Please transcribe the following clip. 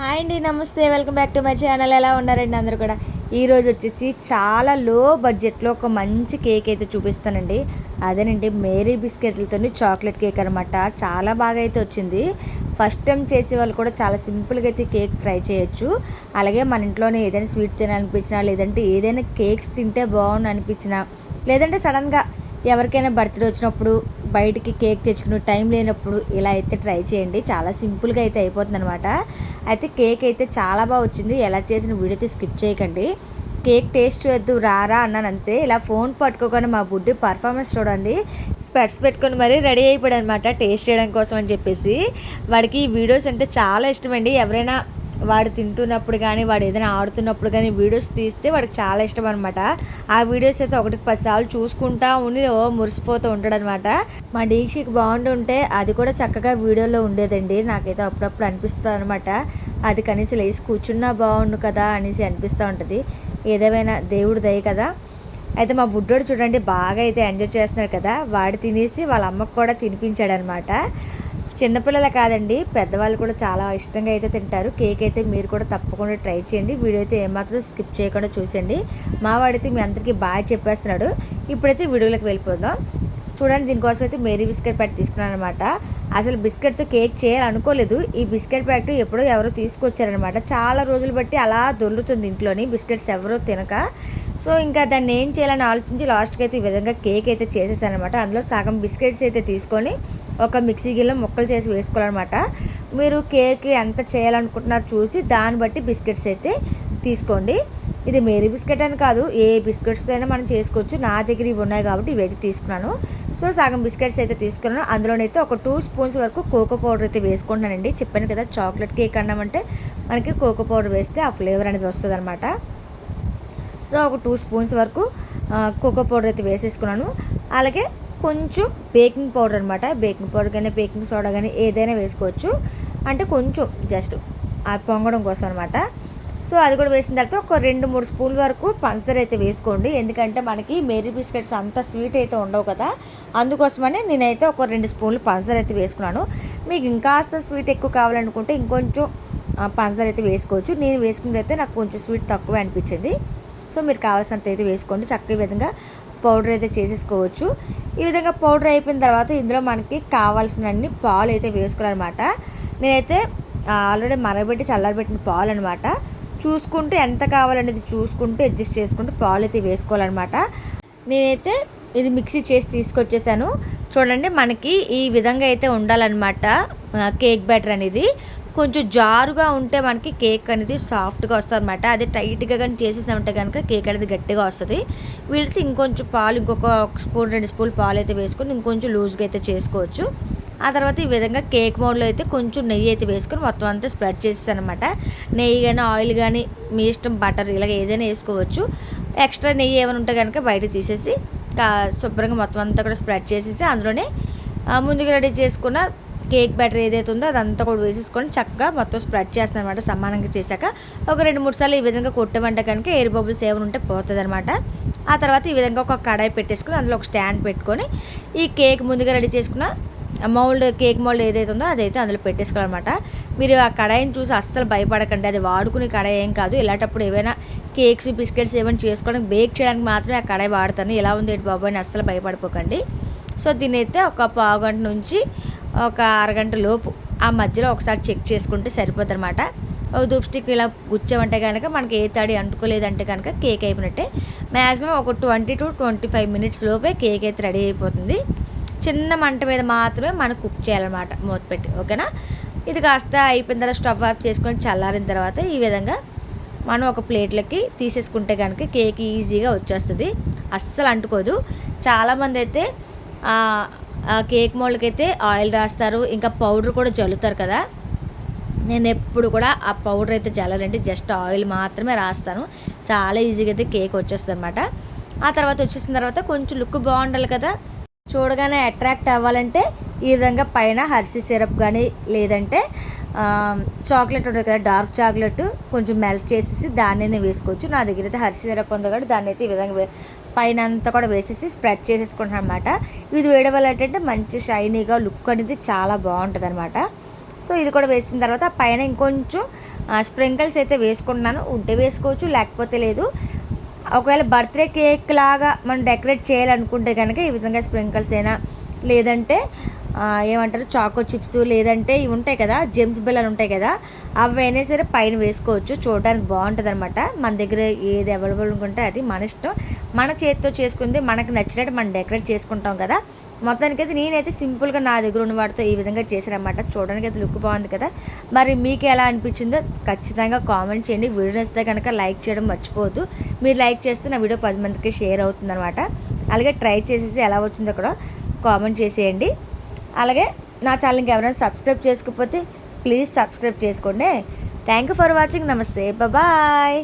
Hi అండి నమస్తే. Welcome back to my channel. ఎలా ఉన్నారండి అందరూ కూడా? ఈరోజు వచ్చేసి చాలా లో బడ్జెట్లో ఒక మంచి కేక్ అయితే చూపిస్తానండి. అదేనండి మేరీ బిస్కెట్లతో చాక్లెట్ కేక్ అనమాట చాలా బాగా అయితే వచ్చింది. ఫస్ట్ టైం చేసే వాళ్ళు కూడా చాలా సింపుల్గా అయితే కేక్ ట్రై చేయొచ్చు. అలాగే మన ఇంట్లోనే ఏదైనా స్వీట్ తినాలనిపించినా లేదంటే ఏదైనా కేక్స్ తింటే బాగుంది అనిపించినా లేదంటే సడన్గా ఎవరికైనా బర్త్డే వచ్చినప్పుడు బయటికి కేక్ తెచ్చుకునే టైం లేనప్పుడు ఇలా అయితే ట్రై చేయండి. చాలా సింపుల్గా అయితే అయిపోతుంది అనమాట అయితే కేక్ అయితే చాలా బాగా వచ్చింది. ఎలా చేసిన వీడియో అయితే స్కిప్ చేయకండి. కేక్ టేస్ట్ చేద్దు రారా అన్నాను అంతే. ఇలా ఫోన్ పట్టుకోగానే మా బుడ్డి పర్ఫార్మెన్స్ చూడండి. స్పెట్స్ పెట్టుకొని మరీ రెడీ అయిపోయాడు అనమాట టేస్ట్ చేయడం కోసం అని చెప్పేసి. వాడికి ఈ వీడియోస్ అంటే చాలా ఇష్టమండి. ఎవరైనా వాడు తింటున్నప్పుడు కానీ వాడు ఏదైనా ఆడుతున్నప్పుడు కానీ వీడియోస్ తీస్తే వాడికి చాలా ఇష్టం అనమాట ఆ వీడియోస్ అయితే ఒకటికి పదిసార్లు చూసుకుంటా ఉండి ఓ మురిసిపోతూ ఉంటాడు అనమాట మా డీక్షకి బాగుంటుంటే అది కూడా చక్కగా వీడియోలో ఉండేదండి. నాకైతే అప్పుడప్పుడు అనిపిస్తుంది అనమాట అది కనీసం లేచి కూర్చున్నా బాగుండు కదా అనేసి అనిపిస్తూ ఉంటుంది. ఏదేమైనా దేవుడు దయ కదా. అయితే మా బుడ్డోడు చూడండి బాగా అయితే ఎంజాయ్ చేస్తున్నాడు కదా. వాడు తినేసి వాళ్ళ అమ్మకు కూడా తినిపించాడనమాట చిన్నపిల్లలు కాదండి పెద్దవాళ్ళు కూడా చాలా ఇష్టంగా అయితే తింటారు. కేక్ అయితే మీరు కూడా తప్పకుండా ట్రై చేయండి. వీడియో అయితే ఏమాత్రం స్కిప్ చేయకుండా చూసండి మా వాడైతే మీ అందరికీ బాగా చెప్పేస్తున్నాడు. ఇప్పుడైతే వీడియోలోకి వెళ్ళిపోదాం. చూడండి దీనికోసం అయితే మేరీ బిస్కెట్ ప్యాకెట్ తీసుకున్నాను అనమాట అసలు బిస్కెట్తో కేక్ చేయాలనుకోలేదు. ఈ బిస్కెట్ ప్యాకెట్ ఎప్పుడో ఎవరో తీసుకొచ్చారనమాట చాలా రోజులు బట్టి అలా దొరుకుతుంది ఇంట్లోని బిస్కెట్స్ ఎవరో తినక. సో ఇంకా దాన్ని ఏం చేయాలని ఆలోచించి లాస్ట్కి అయితే ఈ విధంగా కేక్ అయితే చేసేసాను అనమాట అందులో సగం బిస్కెట్స్ అయితే తీసుకొని ఒక మిక్సీ గిన్నెలో ముక్కలు చేసి వేసుకోవాలన్నమాట. మీరు కేక్ ఎంత చేయాలనుకుంటున్నారు చూసి దాన్ని బట్టి బిస్కెట్స్ అయితే తీసుకోండి. ఇది మేరీ బిస్కెట్ అని కాదు ఏ బిస్కెట్స్ అయినా మనం చేసుకోవచ్చు. నా దగ్గర ఇవి ఉన్నాయి కాబట్టి ఇవి అయితే తీసుకున్నాను. సో సగం బిస్కెట్స్ అయితే తీసుకున్నాను. అందులోనైతే ఒక టూ స్పూన్స్ వరకు కోకో పౌడర్ అయితే వేసుకుంటున్నానండి. చెప్పాను కదా చాక్లెట్ కేక్ అన్నామంటే మనకి కోకో పౌడర్ వేస్తే ఆ ఫ్లేవర్ అనేది వస్తుంది అనమాట సో ఒక టూ స్పూన్స్ వరకు కోకో పౌడర్ అయితే వేసేసుకున్నాను. అలాగే కొంచెం బేకింగ్ పౌడర్ అనమాట బేకింగ్ పౌడర్ కానీ బేకింగ్ సోడా కానీ ఏదైనా వేసుకోవచ్చు. అంటే కొంచెం జస్ట్ ఆ పొంగడం కోసం అనమాట సో అది కూడా వేసిన తర్వాత ఒక రెండు మూడు స్పూన్ల వరకు పంచదార అయితే వేసుకోండి. ఎందుకంటే మనకి మేరీ బిస్కెట్స్ అంత స్వీట్ అయితే ఉండవు కదా. అందుకోసమనే నేనైతే ఒక రెండు స్పూన్లు పంచదార అయితే వేసుకున్నాను. మీకు ఇంకాస్త స్వీట్ ఎక్కువ కావాలనుకుంటే ఇంకొంచెం పంచదార అయితే వేసుకోవచ్చు. నేను వేసుకున్నది అయితే నాకు కొంచెం స్వీట్ తక్కువ అనిపించింది. సో మీరు కావాల్సినంత అయితే వేసుకోండి. చక్కగా విధంగా పౌడర్ అయితే చేసేసుకోవచ్చు. ఈ విధంగా పౌడర్ అయిపోయిన తర్వాత ఇందులో మనకి కావాల్సినన్ని పాలు అయితే వేసుకోవాలన్నమాట. నేనైతే ఆల్రెడీ మరగబెట్టి చల్లారబెట్టిన పాలు అనమాట చూసుకుంటూ ఎంత కావాలనేది చూసుకుంటూ అడ్జస్ట్ చేసుకుంటూ పాలు అయితే వేసుకోవాలన్నమాట. నేనైతే ఇది మిక్సీ చేసి తీసుకొచ్చేసాను. చూడండి మనకి ఈ విధంగా అయితే ఉండాలన్నమాట కేక్ బ్యాటర్ అనేది. కొంచెం జారుగా ఉంటే మనకి కేక్ అనేది సాఫ్ట్గా వస్తుంది అనమాట అదే టైట్గా కానీ చేసేసామంటే కనుక కేక్ అనేది గట్టిగా వస్తుంది. వీళ్ళతో ఇంకొంచెం పాలు ఇంకొక స్పూన్ రెండు స్పూన్ పాలు అయితే వేసుకొని ఇంకొంచెం లూజ్గా అయితే చేసుకోవచ్చు. ఆ తర్వాత ఈ విధంగా కేక్ మోడ్లో అయితే కొంచెం నెయ్యి అయితే వేసుకొని మొత్తం అంతా స్ప్రెడ్ చేసేసాను అనమాట నెయ్యి కానీ ఆయిల్ కానీ మీ ఇష్టం బటర్ ఇలాగ ఏదైనా వేసుకోవచ్చు. ఎక్స్ట్రా నెయ్యి ఏమైనా ఉంటే కనుక బయట తీసేసి శుభ్రంగా మొత్తం అంతా కూడా స్ప్రెడ్ చేసేసి అందులోనే ముందుగా రెడీ చేసుకున్న కేక్ బ్యాటర్ ఏదైతే ఉందో అదంతా కూడా వేసేసుకొని చక్కగా మొత్తం స్ప్రెడ్ చేస్తాను అనమాట సమానంగా చేశాక. ఒక రెండు మూడు సార్లు ఈ విధంగా కొట్టమంటే కనుక ఎయిర్ బబుల్స్ ఏమైనా ఉంటే పోతుంది అనమాట ఆ తర్వాత ఈ విధంగా ఒక కడాయి పెట్టేసుకుని అందులో ఒక స్టాండ్ పెట్టుకొని ఈ కేక్ ముందుగా రెడీ చేసుకున్న మౌల్డ్ కేక్ మౌల్డ్ ఏదైతే ఉందో అదైతే అందులో పెట్టేసుకోవాలన్నమాట. మీరు ఆ కడాయిని చూసి అస్సలు భయపడకండి అది వాడుకునే కడాయి ఏం కాదు. ఇలాంటప్పుడు ఏవైనా కేక్స్ బిస్కెట్స్ ఏమైనా చేసుకోవడానికి బేక్ చేయడానికి మాత్రమే ఆ కడాయి వాడతాను. ఎలా ఉంది ఏంటి బాబు అని అస్సలు భయపడిపోకండి. సో దీని అయితే ఒక పావు గంట నుంచి ఒక అరగంట లోపు ఆ మధ్యలో ఒకసారి చెక్ చేసుకుంటే సరిపోతుంది అనమాట ఒక ధూప్ స్టిక్ ఇలా గుచ్చామంటే కనుక మనకి ఏ తడి అంటుకోలేదంటే కనుక కేక్ అయిపోయినట్టే. మ్యాక్సిమం ఒక twenty to twenty five minutes లోపే కేక్ అయితే రెడీ అయిపోతుంది. చిన్న మంట మీద మాత్రమే మనం కుక్ చేయాలన్నమాట మూత పెట్టి ఓకేనా? ఇది కాస్త అయిపోయిన తర్వాత స్టవ్ ఆఫ్ చేసుకొని చల్లారిన తర్వాత ఈ విధంగా మనం ఒక ప్లేట్లకి తీసేసుకుంటే కనుక కేక్ ఈజీగా వచ్చేస్తుంది. అస్సలు అంటుకోదు. చాలామంది అయితే కేక్ మోల్డ్కి అయితే ఆయిల్ రాస్తారు ఇంకా పౌడర్ కూడా జల్లుతారు కదా. నేను ఎప్పుడు కూడా ఆ పౌడర్ అయితే జల్లనండి జస్ట్ ఆయిల్ మాత్రమే రాస్తాను. చాలా ఈజీగా అయితే కేక్ వచ్చేస్తుంది అనమాట ఆ తర్వాత వచ్చేసిన తర్వాత కొంచెం లుక్ బాగుండాలి కదా. చూడగానే అట్రాక్ట్ అవ్వాలంటే ఈ విధంగా పైన హర్సీ సిరప్ కానీ లేదంటే చాక్లెట్ ఉంటుంది కదా డార్క్ చాక్లెట్ కొంచెం మెల్ట్ చేసేసి దాన్ని వేసుకోవచ్చు. నా దగ్గర అయితే హర్సీ సిరప్ ఉంది కాబట్టి దాన్ని అయితే ఈ విధంగా పైన అంతా కూడా వేసేసి స్ప్రెడ్ చేసేసుకుంటాను అనమాట ఇది వేయడం వల్ల ఏంటంటే మంచి షైనీగా లుక్ అనేది చాలా బాగుంటుంది అనమాట సో ఇది కూడా వేసిన తర్వాత పైన ఇంకొంచెం స్ప్రింకిల్స్ అయితే వేసుకుంటున్నాను. ఉంటే వేసుకోవచ్చు లేకపోతే లేదు. ఒకవేళ బర్త్డే కేక్ లాగా మనం డెకరేట్ చేయాలనుకుంటే కనుక ఈ విధంగా స్ప్రింకిల్స్ అయినా లేదంటే ఏమంటారు చాకో చిప్స్ లేదంటే ఇవి ఉంటాయి కదా జెమ్స్ బిల్లలు ఉంటాయి కదా అవి అయినా సరే పైన వేసుకోవచ్చు చూడడానికి బాగుంటుంది అనమాట మన దగ్గర ఏది అవైలబుల్ ఉంటే అది మన ఇష్టం. మన చేతితో చేసుకుంది మనకు నచ్చినట్టు మనం డెకరేట్ చేసుకుంటాం కదా. మొత్తానికి అయితే నేనైతే సింపుల్గా నా దగ్గర ఉన్న వాటితో ఈ విధంగా చేశానమాట చూడడానికి అయితే లుక్ బాగుంది కదా. మరి మీకు ఎలా అనిపించిందో ఖచ్చితంగా కామెంట్ చేయండి. వీడియో నచ్చితే కనుక లైక్ చేయడం మర్చిపోవద్దు. మీరు లైక్ చేస్తే నా వీడియో పది మందికి షేర్ అవుతుంది అనమాట అలాగే ట్రై చేసేసి ఎలా వచ్చిందో కూడా కామెంట్ చేసేయండి. అలాగే నా ఛానల్కి ఎవరైనా సబ్స్క్రైబ్ చేసుకోకపోతే ప్లీజ్ సబ్స్క్రైబ్ చేసుకోండి. థ్యాంక్ యూ ఫర్ వాచింగ్ నమస్తే. బాయ్